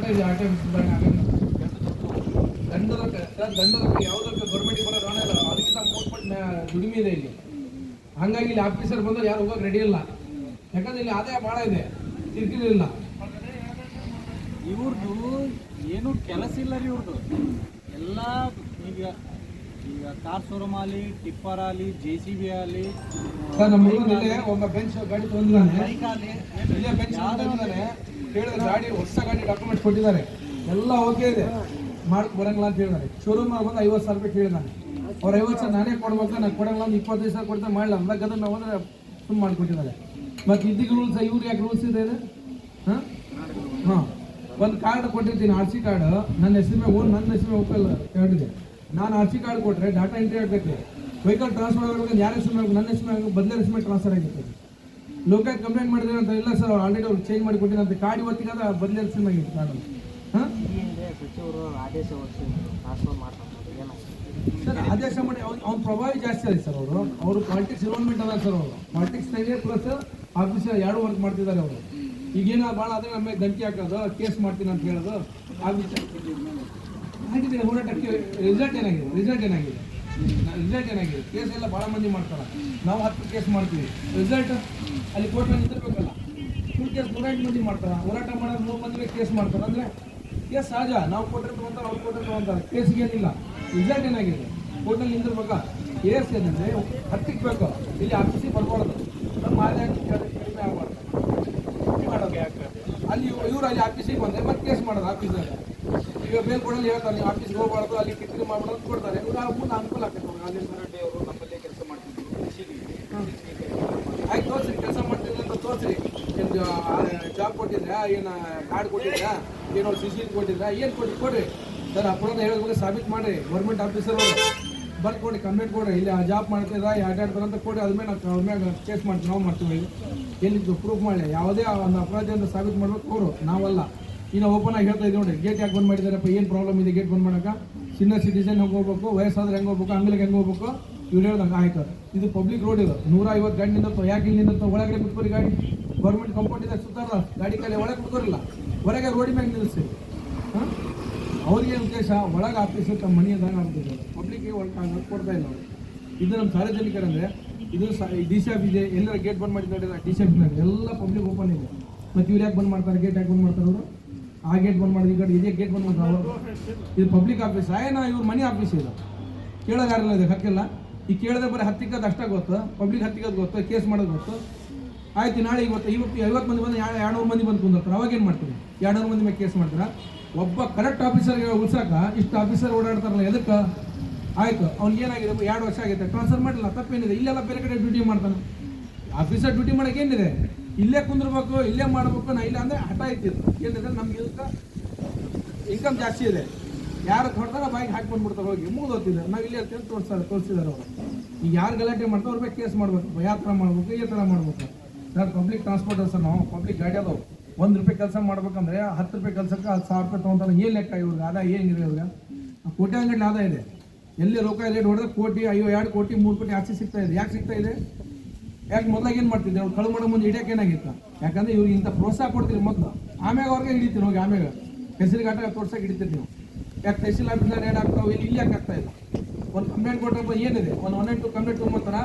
ಸುಧಾರಣೆ ಆಗಲ್ಲ ದಂಡದ ದಂಡದ ಯಾವುದಕ್ಕೆ ಗೌರ್ಮೆಂಟ್ ಬರೋ ಹಣ ಇಲ್ಲ. ಅದಕ್ಕಿಂತ ಮೂರು ಪಟ್ಟು ದುಡಿಮೆ ಇದೆ ಇಲ್ಲಿ. ಹಂಗಾಗಿ ಇಲ್ಲಿ ಆಫೀಸರ್ ಬಂದ್ರೆ ಯಾರು ಹೋಗೋಕೆ ರೆಡಿ ಇಲ್ಲ. ಯಾಕಂದ್ರೆ ಇಲ್ಲಿ ಆದಾಯ ಭಾಳ ಇದೆ. ಇಲ್ಲ. ಇವ್ರದ್ದು ಏನು ಕೆಲಸ ಇಲ್ಲ ರೀ ಇವ್ರದ್ದು ಎಲ್ಲ ಈಗ ಈಗ ಕಾರ್ ಶೋರೂಮ್ ಆಗಲಿ ಟಿಪ್ಪರ್ ಆಗಲಿ ಜೆ ಸಿ ಬಿ ಆಗಲಿ ಸರ್ ನಮ್ಮ ಒಬ್ಬ ಬೆಂಚ್ ಗಾಡಿ ಬೆಂಚ್ ಕೇಳಿದ್ರೆ ಗಾಡಿ ಹೊಸ ಗಾಡಿ ಡಾಕ್ಯುಮೆಂಟ್ ಕೊಟ್ಟಿದ್ದಾರೆ. ಎಲ್ಲ ಓಕೆ ಇದೆ. ಮಾಡಕ್ ಬರಂಗಿಲ್ಲ ಅಂತ ಹೇಳಿದ್ದಾರೆ. ಶೋರೂಮ್ ಬಂದು ಐವತ್ತು ಸಾವಿರ ರೂಪಾಯಿ ಕೇಳಿದಾನೆ ಅವ್ರು ಐವತ್ತು ಸಾವಿರ ನಾನೇ ಕೊಡ್ಬೇಕು ನಾನು ಕೊಡಂಗಿಲ್ಲ ಒಂದು ಇಪ್ಪತ್ತೈದು ಸಾವಿರ ಕೊಡ್ತಾ ಮಾಡಲ್ಲ ಅಂದಾಗ ಅದನ್ನ ನಾವು ಅಂದ್ರೆ ಸುಮ್ಮನೆ ಮಾಡಿಕೊಟ್ಟಿದ್ದಾರೆ. ಮತ್ತು ಇದ್ದಿಗೆ ರೂಲ್ಸ್ ಇವ್ರು ಯಾಕೆ ರೂಲ್ಸ್ ಇದೆ? ಹಾಂ? ಹಾಂ. ಒಂದು ಕಾರ್ಡ್ ಕೊಟ್ಟಿರ್ತೀನಿ ಆರ್ ಸಿ ಕಾರ್ಡ್ ನನ್ನ ಹೆಸರು ಮೇಲೆ ಓನ್, ನನ್ನ ಹೆಸರು ಒಪ್ಪಲ್ಲ ಹೇಳಿದೆ ನಾನು ಆರ್ ಸಿ ಕಾರ್ಡ್ ಕೊಟ್ಟರೆ ಡಾಟಾ ಎಂಟ್ರಿ ಆಗಬೇಕು. ವೆಹಿಕಲ್ ಟ್ರಾನ್ಸ್ಫರ್ ಆಗಬೇಕು ಯಾರ ಹೆಸರು ಮೇಲೆ ನನ್ನ ಹೆಸರು ಬದಲೇ ಹೆಸರು ಮೇಲೆ ಟ್ರಾನ್ಸ್ಫರ್ ಆಗಿರ್ತದೆ ಲೋಕಾಯತ್ ಕಂಪ್ಲೇಂಟ್ ಮಾಡಿದ್ರೆ ಅಂತ ಇಲ್ಲ ಸರ್ ಆಲ್ರೆಡಿ ಅವ್ರು ಚೇಂಜ್ ಮಾಡಿ ಕೊಟ್ಟಿದ್ದಾರೆ ಕಾಡಿ ಹೊತ್ತಿಗೆ ಅದ ಬದಲೇ ಸಿನಿಮಾ ಇತ್ತು ಕಾಡು ಸಚಿವರು ಆದೇಶ ಸರ್ ಆದೇಶ ಮಾಡಿ ಅವ್ನು ಅವ್ನ ಪ್ರಭಾವಿ ಜಾಸ್ತಿ ಆಗಿದೆ ಸರ್ ಅವರು. ಅವರು ಪಾಲಿಟಿಕ್ಸ್ ಇನ್ವಾಲ್ವ್ಮೆಂಟ್ ಅದ ಸರ್ ಅವರು. ಪಾಲಿಟಿಕ್ಸ್ ನಾಗೆ ಪ್ಲಸ್ ಆಫೀಸರ್ ಎರಡು ವರ್ಕ್ ಮಾಡ್ತಿದ್ದಾರೆ ಅವರು. ಈಗೇನ ಭಾಳ ಆದರೆ ಮೇಲೆ ಧಮಕಿ ಹಾಕೋದು, ಕೇಸ್ ಮಾಡ್ತೀನಿ ಅಂತ ಹೇಳೋದು ಆಫೀಸರ್ ಹೋರಾಟಕ್ಕೆ ರಿಸಲ್ಟ್ ಏನಾಗಿದೆ? ರಿಸಲ್ಟ್ ಏನಾಗಿದೆ? ರಿಸಲ್ಟ್ ಏನಾಗಿದೆ ಕೇಸ್ ಎಲ್ಲ ಭಾಳ ಮಂದಿ ಮಾಡ್ತಾರೆ. ನಾವು ಹತ್ತು ಕೇಸ್ ಮಾಡ್ತೀವಿ. ರಿಸಲ್ಟ್ ಅಲ್ಲಿ ಕೋರ್ಟ್ನಲ್ಲಿ ನಿಂತಿರ್ಬೇಕಲ್ಲ. ಫುಲ್ ಕೇಸ್ ನೂರೆಂಟು ಮಂದಿ ಮಾಡ್ತಾರೆ. ಹೋರಾಟ ಮಾಡೋದು ಮೂರು ಮಂದಿ ಕೇಸ್ ಮಾಡ್ತಾರೆ. ಅಂದರೆ ಕೇಸ್ ಸಹಜ. ನಾವು ಕೊಟ್ಟರೆ ತೊಗೊಂತಾರೆ ಅವ್ರು ಕೊಟ್ಟರೆ ತೊಗೊಂತಾರೆ. ಕೇಸ್ಗೆ ಏನಿಲ್ಲ. ರಿಸಲ್ಟ್ ಏನಾಗಿದೆ? ಕೋರ್ಟಲ್ಲಿ ನಿಂತಿರ್ಬೇಕಾ. ಕೇಸ್ ಏನಂದರೆ ಹತ್ತಿಗೆ ಬೇಕು ಇಲ್ಲಿ ಆಫೀಸಿಗೆ ಬರ್ಬಾರ್ದು. ನಮ್ಮ ಆದಾಯ ಕಡಿಮೆ ಆಗಬಾರ್ದು. ಮಾಡೋದು ಅಲ್ಲಿ ಇವ್ರು ಅಲ್ಲಿ ಆಫೀಸಿಗೆ ಬಂದರೆ ಮತ್ತೆ ಕೇಸ್ ಮಾಡೋದು ಆಫೀಸಲ್ಲಿ ಈಗ ಮೇಲ್ಕೊಡಲ್ಲಿ ಹೇಳ್ತಾರೆ ನೀವು ಆಫೀಸ್ಗೆ ಹೋಗ್ಬಾರ್ದು ಅಲ್ಲಿ ಕಿತ್ರಿ ಮಾಡ್ಬಾರ್ದು ಅಂತ ಕೊಡ್ತಾರೆ. ಮುಂದೆ ಅನುಕೂಲ ಆಗ್ತದೆ ಅಲ್ಲಿ ರೆಡ್ಡಿ ಅವರು ನಮ್ಮಲ್ಲೇ ಕೆಲಸ ಮಾಡ್ತಿದ್ರು. ಆಯ್ತು ತೋರಿಸ್ರಿ. ಕೆಲಸ ಮಾಡ್ತೀನಿ ಅಂತ ತೋರಿಸ್ರಿ. ನಿಮ್ದು ಜಾಬ್ ಕೊಟ್ಟಿದ್ರಾ? ಏನು ಕಾರ್ಡ್ ಕೊಟ್ಟಿದ್ರಾ? ಏನೋ ಸಿ ಸಿ ಕೊಟ್ಟಿದ್ರಾ? ಏನು ಕೊಟ್ಟು ಕೊಡ್ರಿ. ಸರ್ ಅಪರಾಧ ಹೇಳೋದ್ರೆ ಸಾಬೀತು ಮಾಡಿರಿ. ಗೌರ್ಮೆಂಟ್ ಆಫೀಸರ್ ಕೊಡಿ ಕಂಪ್ಲೇಂಟ್ ಕೊಡ್ರಿ ಇಲ್ಲಿ ಆ ಜಾಬ್ ಮಾಡ್ತಿದ್ರಾ ಅಡ್ಡಾಡ್ತಾರೆ ಅಂತ ಕೊಡಿ ಅದ್ರ ಮೇಲೆ ನಾವು ಮೇಲೆ ಕೇಸ್ ಮಾಡ್ತೀವಿ ನಾವು ಮಾಡ್ತೀವಿ. ಎಲ್ಲಿದ್ದು ಪ್ರೂಫ್ ಮಾಡಲಿ. ಯಾವುದೇ ಒಂದು ಅಪರಾಧಿಯನ್ನು ಸಾಬೀತು ಮಾಡ್ಬೇಕು ಅವರು. ನಾವಲ್ಲ. ಇನ್ನು ಓಪನ್ ಆಗಿ ಹೇಳ್ತಾ ಇದ್ದೀವಿ ನೋಡಿ ಗೇಟ್ ಯಾಕೆ ಬಂದ್ ಮಾಡಿದಾರಪ್ಪ, ಏನು ಪ್ರಾಬ್ಲಮ್ ಇದೆ ಗೇಟ್ ಬಂದ್ ಮಾಡೋಕೆ ಸೀನಿಯರ್ ಸಿಟಿಸನ್ ಹೆಂಗೆ ಹೋಗ್ಬೇಕು, ವಯಸ್ಸಾದ್ರೆ ಹೆಂಗೆ ಹೋಗ್ಬೇಕು ಅಂಗಲಿಗೆ ಹೆಂಗೆ ಹೋಗ್ಬೇಕು? ಇವ್ರು ಹೇಳ್ದಂಗೆ ಆಯ್ತು. ಇದು ಪಬ್ಲಿಕ್ ರೋಡ್ ಇದು. ನೂರ ಐವತ್ತು ಗಾಡಿ ನಿಂತ ಯಾಕೆ ಇಲ್ಲಿ ನಿಂತ ಒಳಗಡೆ ಕುತ್ಕೋರಿ ಗಾಡಿ? ಗೌರ್ಮೆಂಟ್ ಕಂಪೌಂಡ್ ಇದೆ ಸುತ್ತಾರ ಗಾಡಿ ಕಾಲಿ ಒಳಗೆ ಕುತ್ಕೋರಿಲ್ಲ. ಹೊರಗೆ ರೋಡಿ ಮ್ಯಾಗ ನಿಲ್ಲಿಸಿ ಹಾಂ? ಅವ್ರಿಗೆ ಉದ್ದೇಶ? ಒಳಗೆ ಆಫೀಸ್ ತಮ್ಮ ಮನಿ ಅದಂಗೆ ಆಗ್ತಿದ್ದಾರೆ ಪಬ್ಲಿಕ್ಗೆ ಒಳಗೆ ಕೊಡ್ತಾ ಇಲ್ಲ ಇದು ನಮ್ಮ ಸಾರ್ವಜನಿಕರಂದರೆ, ಇದು ಡಿ ಸಿ ಆಫ್ ಇದೆ, ಎಲ್ಲರ ಗೇಟ್ ಬಂದ್ ಮಾಡಿದ್ದಾರೆ ಡಿ ಸಿ ಆಫೀಸ್ನಾಗ ಎಲ್ಲ ಪಬ್ಲಿಕ್ ಓಪನ್ ಇದೆ. ಮತ್ತು ಇವ್ರು ಯಾಕೆ ಬಂದ್ ಮಾಡ್ತಾರೆ? ಗೇಟ್ ಯಾಕೆ ಬಂದ್ ಮಾಡ್ತಾರೆ ಅವರು? ಆ ಗೇಟ್ ಬಂದ್ ಮಾಡಿದ್ವಿ ಈ ಕಡೆ, ಇದೇ ಗೇಟ್ ಬಂದ್ ಮಾಡಿದ್ರು ಇದು ಪಬ್ಲಿಕ್ ಆಫೀಸ್ ಏನ ಇವ್ರ ಮನಿ ಆಫೀಸ್ ಇದು. ಕೇಳೋದಾರಲ್ಲ ಇದೆ, ಹಕ್ಕಿಲ್ಲ. ಈ ಕೇಳಿದ್ರೆ ಬರೀ ಹತ್ತಿಕ್ಕದು ಅಷ್ಟೇ ಗೊತ್ತು. ಪಬ್ಲಿಕ್ ಹತ್ತಿಕ್ಕದು ಗೊತ್ತು ಕೇಸ್ ಮಾಡೋದು ಗೊತ್ತು. ಆಯ್ತು, ನಾಳೆ ಇವತ್ತು ಇವತ್ತು, ಐವತ್ತು ಮಂದಿ ಬಂದು, ಎರಡು ಮಂದಿ ಬಂದು ಕುಂದ್ರೆ ಅವಾಗ ಏನು ಮಾಡ್ತೀವಿ ಎರಡುನೂರು ಮಂದಿ ಮೇಲೆ ಕೇಸ್ ಮಾಡ್ತಾರೆ? ಒಬ್ಬ ಕರೆಕ್ಟ್ ಆಫೀಸರ್ಗೆ ಉಳ್ಸಾಕ ಇಷ್ಟು ಆಫೀಸರ್ ಓಡಾಡ್ತಾರಲ್ಲ, ಎದಕ್ಕೆ? ಆಯ್ತು, ಅವ್ನಿಗೆ ಏನಾಗಿದೆ? ಎರಡು ವರ್ಷ ಆಗೈತೆ ಟ್ರಾನ್ಸ್ಫರ್ ಮಾಡಿಲ್ಲ, ತಪ್ಪೇನಿದೆ. ಇಲ್ಲೆಲ್ಲ ಬೇರೆ ಕಡೆ ಡ್ಯೂಟಿ ಮಾಡ್ತಾನೆ. ಆಫೀಸರ್ ಡ್ಯೂಟಿ ಮಾಡೋಕೆ ಏನಿದೆ? ಇಲ್ಲೇ ಕುಂದಿರ್ಬೇಕು, ಇಲ್ಲೇ ಮಾಡ್ಬೇಕು ನಾ ಇಲ್ಲ ಅಂದರೆ ಹಠ ಇತ್ತು ಏನಿದ್ರೆ ನಮ್ಗೆ ಇದಕ್ಕೆ ಇನ್ಕಮ್ ಜಾಸ್ತಿ ಇದೆ. ಯಾರು ಹೊಡ್ತಾರ ಬಾಯಿಗೆ ಹಾಕಿ ಬಂದ್ಬಿಡ್ತಾರೆ ಹೋಗಿ. ಮುಗಿದು ಹೋಗ್ತಿದೆ ನಾವು ಇಲ್ಲೇ ಅಂತ ತೋರಿಸ್ತಾರೆ ತೋರಿಸಿದಾರೆ ಅವರು. ಈಗ ಯಾರು ಗಲಾಟೆ ಮಾಡ್ತಾರೆ ಅವ್ರ ಬಗ್ಗೆ ಕೇಸ್ ಮಾಡ್ಬೇಕು. ಯಾವ ಥರ ಮಾಡ್ಬೇಕು, ಈ ಥರ ಮಾಡ್ಬೇಕು. ಸರ್ ಪಬ್ಲಿಕ್ ಟ್ರಾನ್ಸ್ಪೋರ್ಟ್ ಸರ್ ನಾವು ಪಬ್ಲಿಕ್ ಗಾಡಿ ಅದಾವೆ. ಒಂದು ರೂಪಾಯಿ ಕೆಲಸ ಮಾಡ್ಬೇಕಂದ್ರೆ ಹತ್ತು ರೂಪಾಯಿ ಕೆಲಸಕ್ಕೆ ಹತ್ತು ಸಾವಿರ ರೂಪಾಯಿ ತೊಗೊಂತಾರೆ ಏನು ಲೆಕ್ಕ ಇವ್ರಿಗೆ? ಆದಾಯ ಏನಿದೆ ಇವ್ರಿಗೆ? ಕೋಟಿ ಅಂಗಡಿ ಆದಾಯ ಇದೆ. ಎಲ್ಲಿ ರೊಕ್ಕ ರೇಟ್ ಹೊಡೆದ್ರೆ ಕೋಟಿ ಅಯ್ಯೋ ಎರಡು ಕೋಟಿ, ಮೂರು ಕೋಟಿ ಆಚೆ ಸಿಗ್ತಾ ಇದೆ. ಯಾಕೆ ಸಿಗ್ತಾ ಇದೆ? ಯಾಕೆ ಮೊದಲಾಗ ಏನು ಮಾಡ್ತಿದ್ದೆ? ಅವ್ರು ಕಳು ಮಾಡೋ ಮುಂದೆ ಹಿಡಿಯಕ್ಕೆ ಏನಾಗಿತ್ತು? ಯಾಕಂದ್ರೆ ಇವ್ರಿಗೆ ಇಂಥ ಪ್ರೋತ್ಸಾಹ ಕೊಡ್ತೀರಿ ಮೊದಲು. ಆಮ್ಯಾಗ ಅವ್ರಿಗೆ ಹಿಡಿತೀನಿ ಹೋಗಿ, ಆಮ್ಯಾಗ. ಹೆಸರಿಗೆ ಆಟ ತೋರ್ಸಕ್ಕೆ ಹಿಡಿತೀರಿ ನೀವು. ಯಾಕೆ ತಹಸೀಲ್ ಆಫೀಸ್ನಾಗ ರೇಡ್ ಇಲ್ಲಿ ಇಲ್ಲಿ ಯಾಕೆ ಇಲ್ಲ? ಒಂದು ಕಂಪ್ಲೇಂಟ್ ಕೊಟ್ಟಪ್ಪ ಏನಿದೆ? ಒಂದು ಒನ್ ಟು ಕಂಪ್ಲೇಂಟ್ ತೊಗೊಂಬರ್ತಾರ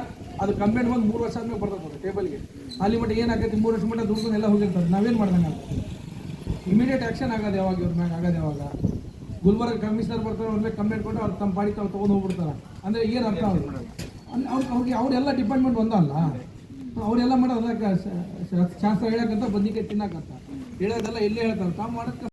ಅದು ಕಂಪ್ಲೇಂಟ್ ಬಂದು ಮೂರು ವರ್ಷ ಆದ್ಮೇಲೆ ಬರ್ತದೆ ಟೇಬಲ್ಗೆ ಅಲ್ಲಿ ಮಟ್ಟ ಏನಾಗೈತಿ ಮೂರು ವರ್ಷ ಮಟ್ಟ ದುಡ್ಡು ಎಲ್ಲ ಹೋಗಿರ್ತಾರೆ ನಾವೇನು ಮಾಡ್ದಂಗೆ ಇಮಿಡಿಯೇಟ್ ಆ್ಯಕ್ಷನ್ ಆಗೋದು ಯಾವಾಗ, ಇವ್ರ ಮ್ಯಾಗ ಆಗೋದು ಯಾವಾಗ? ಗುಲ್ಬರ್ಗ ಕಮಿಷನರ್ ಬರ್ತಾರೆ, ಅವ್ರ ಮೇಲೆ ಕಂಪ್ಲೇಂಟ್ ಕೊಟ್ಟು ಅವ್ರು ತಮ್ಮ ಪಾಡಿ ತಾವು ತೊಗೊಂಡು ಹೋಗ್ಬಿಡ್ತಾರೆ. ಅಂದರೆ ಏನು ಅರ್ಥ ಅವ್ರು ಅಲ್ಲಿ ಅವ್ರು ಅವ್ರಿಗೆ ಅವರೆಲ್ಲ ಡಿಪಾರ್ಟ್ಮೆಂಟ್ ಒಂದಲ್ಲ. ಅವರೆಲ್ಲ ಮಾಡೋದು ಅದಕ್ಕೆ ಶಾಸ್ತ್ರ ಹೇಳಕ್ಕಂತ ಬದ್ನಿಕಾಯಿ ತಿನ್ನಕ್ಕಂತ ಹೇಳೋದೆಲ್ಲ ಎಲ್ಲೇ ಹೇಳ್ತಾರೆ. ತಾವು ಮಾಡೋಕ್ಕೆ